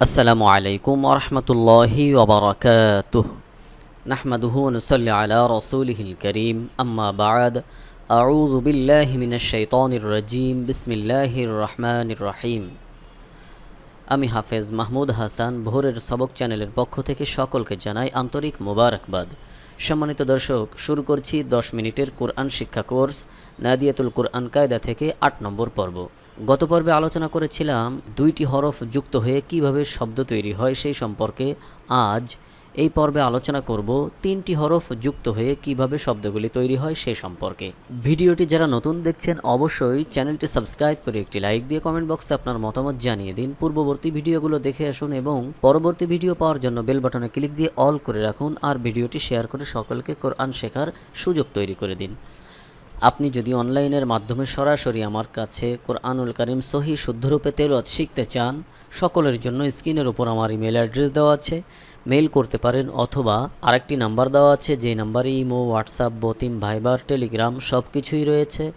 السلام عليكم ورحمة الله وبركاته نحمده ونصلي على رسوله الكريم أما بعد أعوذ بالله من الشيطان الرجيم بسم الله الرحمن الرحيم আমি হাফেজ মাহমুদ হাসান ভোরের সবক চ্যানেলের পক্ষ থেকে সকলকে জানাই আন্তরিক মোবারকবাদ সম্মানিত দর্শক শুরু করছি দশ মিনিটের কোরআন শিক্ষা কোর্স নাদিয়াতুল কোরআন কায়দা থেকে আট নম্বর পর্ব গত পর্বে আলোচনা করেছিলাম দুইটি হরফ যুক্ত হয়ে কীভাবে শব্দ তৈরি হয় সেই সম্পর্কে। আজ এই পর্বে আলোচনা করব তিনটি হরফ যুক্ত হয়ে কীভাবে শব্দগুলি তৈরি হয় সে সম্পর্কে। ভিডিওটি যারা নতুন দেখছেন অবশ্যই চ্যানেলটি সাবস্ক্রাইব করে একটি লাইক দিয়ে কমেন্ট বক্সে আপনার মতামত জানিয়ে দিন। পূর্ববর্তী ভিডিওগুলো দেখে আসুন এবং পরবর্তী ভিডিও পাওয়ার জন্য বেল বাটনে ক্লিক দিয়ে অল করে রাখুন আর ভিডিওটি শেয়ার করে সকলকে কোরআন শেখার সুযোগ তৈরি করে দিন। আপনি যদি অনলাইনের মাধ্যমে সরাসরি আমার কাছে কোরআনুল করিম সহি শুদ্ধরূপে তেলত শিখতে চান, সকলের জন্য স্ক্রিনের ওপর আমার ইমেল অ্যাড্রেস দেওয়া আছে। মেইল করতে পারেন অথবা আরেকটি নাম্বার দেওয়া আছে, যে নাম্বারে ইমো, হোয়াটসঅ্যাপ, বতিম, ভাইবার, টেলিগ্রাম সব কিছুই রয়েছে।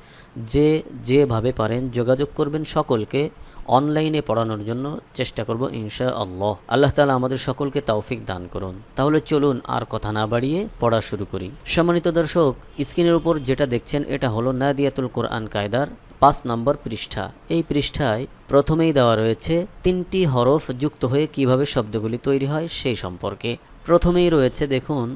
যে যেভাবে পারেন যোগাযোগ করবেন সকলকে। অনলাইনে পড়ানোর জন্য চেষ্টা করব ইনশা আল্লাহ আল্লাহ তালা আমাদের সকলকে তৌফিক দান করুন। তাহলে চলুন আর কথা না বাড়িয়ে পড়া শুরু করি। সম্মানিত দর্শক, স্ক্রিনের উপর যেটা দেখছেন এটা হলো নাদিয়াতুল কোরআন কায়দার পাঁচ নম্বর পৃষ্ঠা। এই পৃষ্ঠায় প্রথমেই দেওয়া রয়েছে তিনটি হরফ যুক্ত হয়ে কীভাবে শব্দগুলি তৈরি হয় সেই সম্পর্কে। প্রথমেই রয়েছে দেখুন,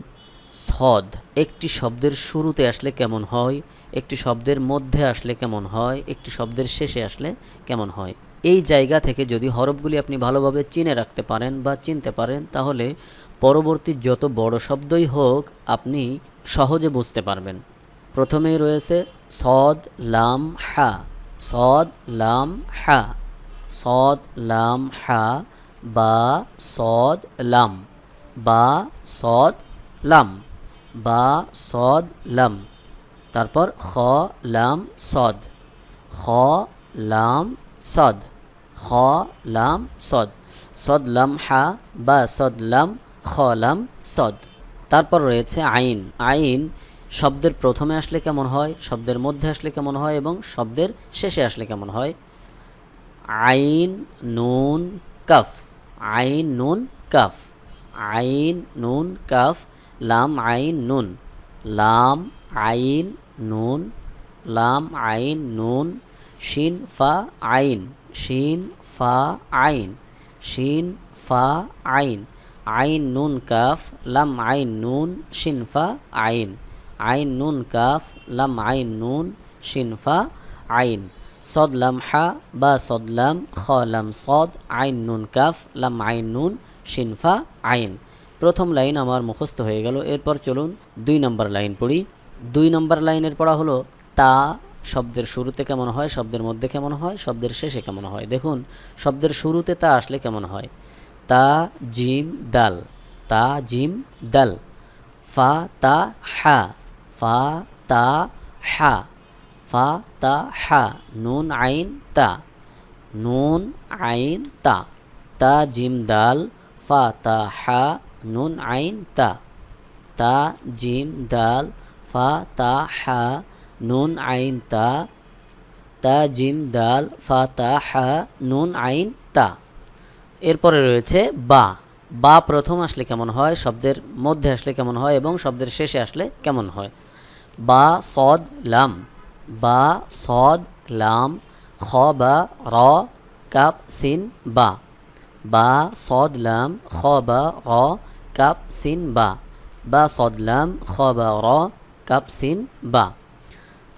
সদ। একটি শব্দের শুরুতে আসলে কেমন হয়, একটি শব্দের মধ্যে আসলে কেমন হয়, একটি শব্দের শেষে আসলে কেমন হয়। এই জায়গা থেকে যদি হরফগুলি আপনি ভালোভাবে চিনে রাখতে পারেন বা চিনতে পারেন, তাহলে পরবর্তী যত বড় শব্দই হোক, আপনি সহজে বুঝতে পারবেন। প্রথমেই রয়েছে সদ, লাম, হা। সদ, লাম, হা। সদ, লাম, হা। বা, সদ, লাম। বা, সদ, লাম। বা, সদ, লাম। তারপর খ, লাম, সদ। খ, লাম, সদ। খ, লাম, সদ। সদ, লাম, হা, বা, সদ, লাম, খ, লাম, সদ। তারপর রয়েছে আইন। আইন শব্দের প্রথমে আসলে কেমন হয়, শব্দের মধ্যে আসলে কেমন হয় এবং শব্দের শেষে আসলে কেমন হয়? আইন, নুন, কাফ। আইন, নুন, কাফ। আইন, নুন, কাফ। লাম, আইন, নুন। লাম, আইন, নুন। লাম, আইন, নুন। শিন, ফা, আইন। শিন, ফা, আইন। শিন, ফা, আইন। আইন, নুন, কাফ, লাম, আইন, নুন, শিন, ফা, আইন। আইন, নুন, কাফ, লাম, আইন, নুন, শিন, ফা, আইন। সদ, লাম, হা, বা, সদ, লাম, খ, লাম, সদ, আইন, নুন, কাফ, লাম, আইন, নুন, শিন, ফা, আইন। প্রথম লাইন আমার মুখস্থ হয়ে গেল। এরপর চলুন দুই নম্বর লাইন পড়ি। দুই নম্বর লাইনের পড়া হলো তা শব্দের শুরুতে কেমন হয়, শব্দের মধ্যে কেমন হয়, শব্দের শেষে কেমন হয়। দেখুন, শব্দের শুরুতে তা আসলে কেমন হয়? তা, জিম, দাল। তা, জিম, দাল। ফা, তা, হা। ফা, তা, হা। ফা, তা, হা। নুন, আইন, তা। নুন, আইন, তা। তা, জিম, দাল। ফা, তা, হা। নুন, আইন, তা। তা, জিম, দাল। ফা, তা, হা। নুন আইন তা তা জিম দাল ফা তা হা নুন আইন তা এরপরে রয়েছে বা। বা প্রথম আসলে কেমন হয়, শব্দের মধ্যে আসলে কেমন হয় এবং শব্দের শেষে আসলে কেমন হয়। বা সদ লাম, বা সদ লাম, খ বা র, কাপ সিন বা। বা সদ লাম, খ বা র, কাপ সিন বা। বা সদ লাম, খ বা র, কাপ সিন বা।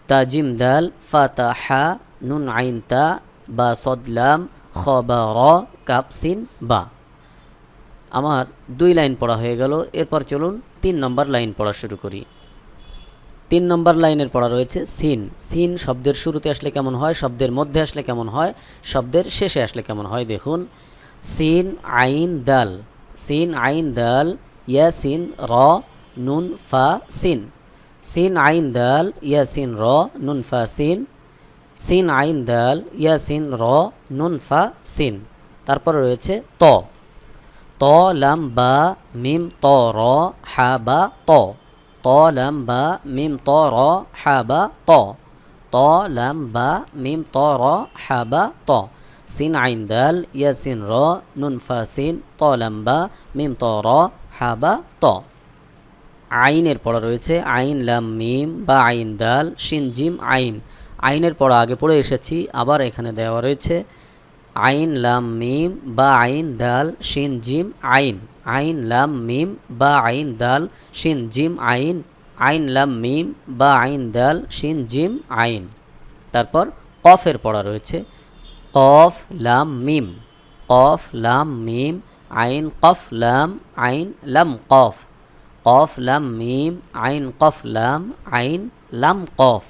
তাজিম দাল ফাতাহা নুন আইন তা বা সদলাম খ বা র কাপ সিন বা আমার দুই লাইন পড়া হয়ে গেল এরপর চলুন তিন নম্বর লাইন পড়া শুরু করি তিন নম্বর লাইনের পড়া রয়েছে সিন সিন শব্দের শুরুতে আসলে কেমন হয় শব্দের মধ্যে আসলে কেমন হয় শব্দের শেষে আসলে কেমন হয় দেখুন সিন আইন দাল সিন আইন দাল ইয়া সিন র নুন ফা সিন সিন আইন দাল ইয়া সিন র নুন ফা সিন সিন আইন দাল ইয়া সিন র নুন ফা সিন তারপর রয়েছে ত। ত, লাম, বা, মিম, ত, র, হা, বা, ত। ত, লাম, বা, মিম, ত, র, হা, বা, ত। ত, লাম, বা, মিম, ত, র, হা, বা, ত। সিন আইন দাল ইয়াসিন র নুন ফা সিন ত লাম্বা মিম, ত, র, হা, বা, ত। আইনের পড়া রয়েছে। আইন, লাম, মিম বা আইন, দাল, শিন, জিম, আইন। আইনের পড়া আগে পড়ে এসেছি, আবার এখানে দেওয়া রয়েছে। আইন, লাম, মিম বা আইন, দাল, শিন, জিম, আইন। আইন, লাম, মিম বা আইন, দাল, শিন, জিম, আইন। আইন, লাম, মিম বা আইন, দাল, শিন, জিম, আইন। তারপর কফের পড়া রয়েছে। কফ, লাম, মিম। কফ, লাম, মিম, আইন, কফ, লাম, আইন, লাম, কফ। কফ, লাম, মিম, আইন, কফ, লাম, আইন, লাম, কফ।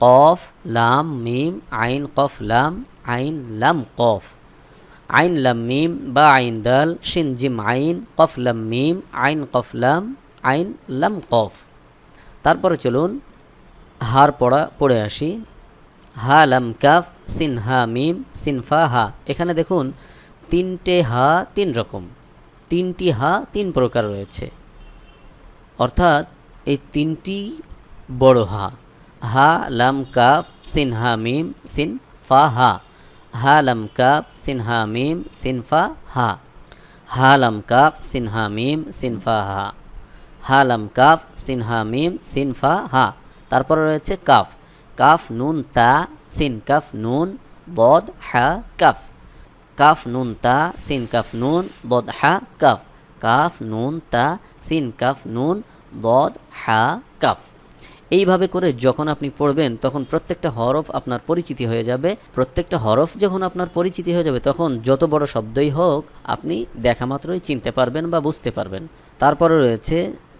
কফ, লাম, মিম, আইন, কফ, লাম, আইন, লাম, কফ। আইন, লাম, মিম, বা, আইন, দাল, শিন, জিম, আইন, কফ, লাম, মিম, আইন, কফ, লাম, আইন, লাম, কফ। তারপরে চলুন, হার পড়া, পড়ে আসি। হা, লাম, কাফ, সিন, হা, মিম, সিন, ফা, হা। এখানে দেখুন, তিনটে হা, তিন রকম। তিনটি হা, তিন প্রকার রয়েছে। অর্থাৎ এই তিনটি বড় হা হা, লাম, কাফ, সিন, হা, মিম, সিন, ফা, হা। হা, লাম, কাফ, সিন, হা, মিম, সিন, ফা, হা। হা, লাম, কাফ, সিন, হা, মিম, সিন, ফা, হা। হা, লাম, কাফ, সিন, হা, মিম, সিন, ফা, হা। তারপরে রয়েছে কাফ। কাফ, নুন, তা, সিন, কাফ, নুন, বদ, হা, কাফ। কাফ, নুন, তা, সিন, কাফ, নুন, বদ, হা, কাফ। কাফ, নুন, তা, সিন, কাফ, নুন বদ হা, কাফ। এইভাবে করে যখন আপনি পড়বেন, তখন প্রত্যেকটা হরফ আপনার পরিচিতি হয়ে যাবে। প্রত্যেকটা হরফ যখন আপনার পরিচিতি হয়ে যাবে, তখন যত বড় শব্দই হোক, আপনি দেখা মাত্রই চিনতে পারবেন বা বুঝতে পারবেন। তারপরে রয়েছে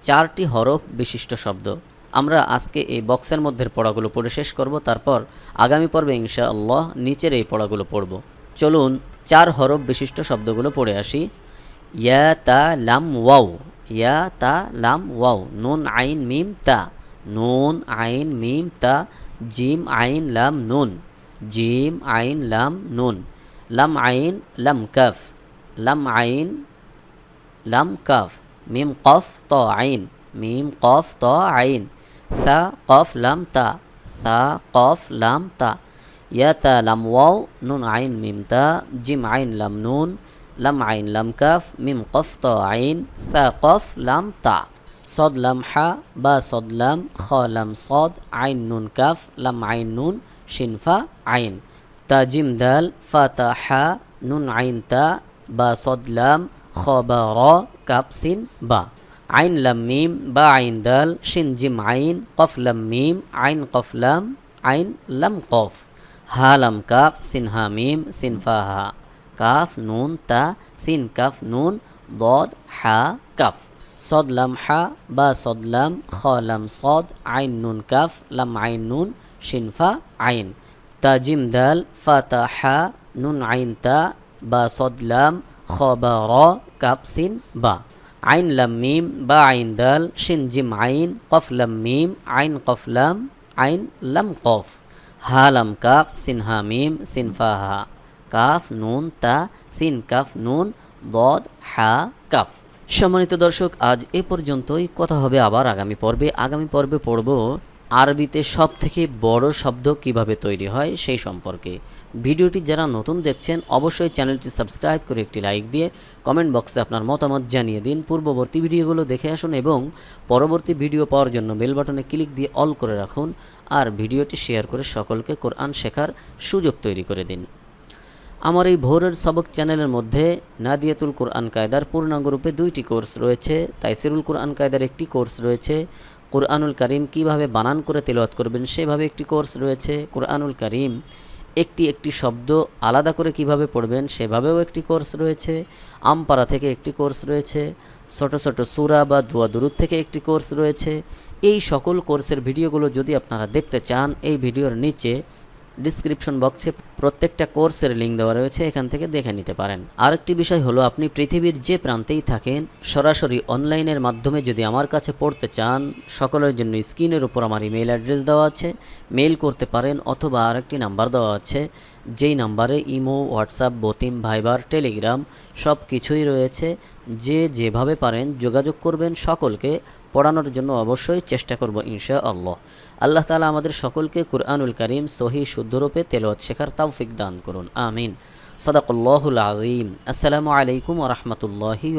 চারটি হরফ বিশিষ্ট শব্দ। আমরা আজকে এই বক্সের মধ্যে পড়াগুলো পড়ে শেষ করব, তারপর আগামী পর্বে ইনশা আল্লাহ নিচের এই পড়াগুলো পড়ব। চলুন চার হরফ বিশিষ্ট শব্দগুলো পড়ে আসি। ইয়া তা লাম ওয়াও ইয়া তা লাম ওয়াও নুন আইন মিম তা নুন আইন মিম তা জিম আইন লাম নুন জিম আইন লাম নুন লাম আইন লাম কাফ লাম আইন লাম কাফ মিম কফ ত আইন মিম কফ ত আইন সা কফ লাম তা সা কফ লাম তা ইয়া তা লাম ওয়াও নুন আইন মিম তা জিম আইন লাম নুন لم عين لم كاف ميم قف طا عين ثا قف لم تع صاد لم حا با صاد لم خا لم صاد عين نون كاف لم عين نون شين فا عين تا جيم دال فا تا حا نون عين تا با صاد لم خا با را كاف سين با عين لم ميم با عين دال شين جيم عين قف لم ميم عين قف لم عين لم قف ها لم كاف سين ها ميم سين فا ها কাফ, নুন, তা, সিন, কাফ, নুন, দদ, হা, কাফ। সদ, লাম, হা, বা, সদ, লাম, খ, লাম, সদ, আইন, নুন, কাফ, লাম, আইন, নুন শিনফা আইন। তা, জিম, দাল, ফা, তা, হা, নুন, আইন, তা, বা, সদ, লাম, খ, বা, র কাপ সিন, বা। আইন, লাম, মিম, বা, আইন, দাল, শিন, জিম, আইন, কফ, লাম, মিম, আইন, কফ, লাম, আইন, লাম, কফ। হা, লাম কাপ সিন মিম, সিন হা। কাফ, নুন, তা, সিন, কাফ, নুন, দদ, হা, কাফ। সম্মানিত দর্শক, আজ এ পর্যন্তই। কথা হবে আবার আগামী পর্বে। আগামী পর্বে পড়ব আরবিতে সব থেকে বড় শব্দ কীভাবে তৈরি হয় সেই সম্পর্কে। ভিডিওটি যারা নতুন দেখছেন, অবশ্যই চ্যানেলটি সাবস্ক্রাইব করে একটি লাইক দিয়ে কমেন্ট বক্সে আপনার মতামত জানিয়ে দিন। পূর্ববর্তী ভিডিওগুলো দেখে আসুন এবং পরবর্তী ভিডিও পাওয়ার জন্য বেল বাটনে ক্লিক দিয়ে অল করে রাখুন। আর ভিডিওটি শেয়ার করে সকলকে কোরআন শেখার সুযোগ তৈরি করে দিন। আমার এই ভোরের সবক চ্যানেলের মধ্যে নাদিয়াতুল কোরআন কায়দার পূর্ণাঙ্গরূপে দুইটি কোর্স রয়েছে, তাইসিরুল কোরআন কায়দার একটি কোর্স রয়েছে। কোরআনুল করিম কীভাবে বানান করে তেলাওয়াত করবেন সেভাবে একটি কোর্স রয়েছে। কোরআনুল করিম একটি একটি শব্দ আলাদা করে কীভাবে পড়বেন সেভাবেও একটি কোর্স রয়েছে। আমপাড়া থেকে একটি কোর্স রয়েছে। ছোট ছোট সুরা বা দুয়া দুরুদ থেকে একটি কোর্স রয়েছে। এই সকল কোর্সের ভিডিওগুলো যদি আপনারা দেখতে চান, এই ভিডিওর নিচে ডিসক্রিপশন বক্সে প্রত্যেকটা কোর্সের লিঙ্ক দেওয়া রয়েছে, এখান থেকে দেখে নিতে পারেন। আরেকটি বিষয় হলো, আপনি পৃথিবীর যে প্রান্তেই থাকেন, সরাসরি অনলাইনের মাধ্যমে যদি আমার কাছে পড়তে চান, সকলের জন্য স্ক্রিনের উপর আমার ইমেল অ্যাড্রেস দেওয়া আছে মেল করতে পারেন অথবা আরেকটি নাম্বার দেওয়া আছে, যেই নাম্বারে ইমো, হোয়াটসঅ্যাপ, বতিম, ভাইবার, টেলিগ্রাম সব কিছুই রয়েছে। যে যেভাবে পারেন যোগাযোগ করবেন সকলকে। পড়ানোর জন্য অবশ্যই চেষ্টা করব ইনশা আল্লাহ আল্লাহ তালা আমাদের সকলকে কুরআনুল করিম সহি শুদ্ধরূপে তেলত শেখার তাওফিক দান করুন। আমিন। সদাকল্লাহুল আজিম আসসালামু আলাইকুম রহমতুল্লাহি